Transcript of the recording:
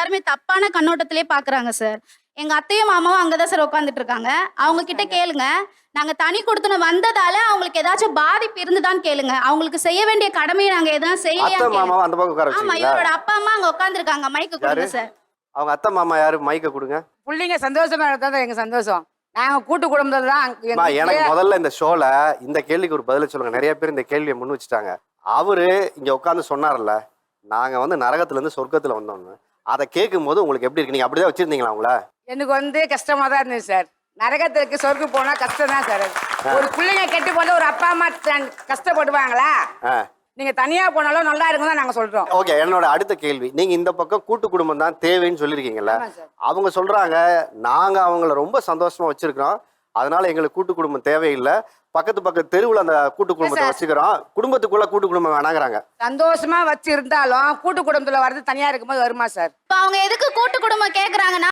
எல்லாருமே தப்பான கண்ணோட்டத்திலே பாக்குறாங்க சார் எங்க அத்தையும் மாமாவும் அங்கதான் சார் உட்காந்துட்டு இருக்காங்க அவங்க கிட்ட கேளுங்க. நாங்க தனி கொடுத்துன வந்ததால அவங்களுக்கு ஏதாச்சும் பாதிப்பு இருந்துதான்னு கேளுங்க. அவங்களுக்கு செய்ய வேண்டிய கடமையை நாங்க எதாவது அத்தை செய்யலையா மாமாவை அந்த பக்கம் உட்கார ஆமா இவரோட அப்பா அம்மா அங்க உட்காந்துருக்காங்க மைக்கு கொடுங்க? சார் அவங்க அத்தை மாமா யாரு? மைக்க கொடுங்க. பிள்ளைங்க சந்தோஷமா இருந்தா எங்க சந்தோஷம். நாங்க கூட்டு குடும்பத்துல தான் எனக்கு முதல்ல இந்த ஷோல இந்த கேள்விக்கு ஒரு பதில சொல்லுங்க. நிறைய பேர் இந்த கேள்வியை முன் வச்சுட்டாங்க. அவரு இங்க உட்காந்து சொன்னார்ல நாங்க வந்து நரகத்துல இருந்து சொர்க்கத்துல வந்தோம்னு. அதை கேட்கும் போது உங்களுக்கு எப்படி இருக்கு? நீங்க அப்படிதான் வச்சிருந்தீங்களா உங்கள? எனக்கு வந்து கஷ்டமா தான் இருந்துச்சு சார். நரகத்துக்கு சொர்க்கு போனா கஷ்டம் தான் சார். ஒரு பிள்ளைங்க கெட்டு போனா ஒரு அப்பா அம்மா கஷ்டப்படுவாங்களா? நீங்க தனியா போனாலும் நல்லா இருக்கும் தான் நாங்க சொல்றோம். ஓகே என்னோட அடுத்த கேள்வி. நீங்க இந்த பக்கம் கூட்டு குடும்பம் தான் தேவைன்னு சொல்லிருக்கீங்கல்ல. அவங்க சொல்றாங்க நாங்க அவங்கள ரொம்ப சந்தோஷமா வச்சிருக்கிறோம். அதனால எங்களுக்கு கூட்டு குடும்பம் தேவையில்லை. பக்கத்து பக்கத்து தெருவுல அந்த கூட்டு குடும்பத்தை. வச்சுக்கிறோம். குடும்பத்துக்குள்ள கூட்டு குடும்பம் வேணாங்கிறாங்க சந்தோஷமா வச்சு இருந்தாலும் கூட்டு குடும்பத்துல வர்றது தனியா இருக்கும்போது வருமா சார் இப்ப அவங்க எதுக்கு கூட்டு குடும்பம் கேக்குறாங்கன்னா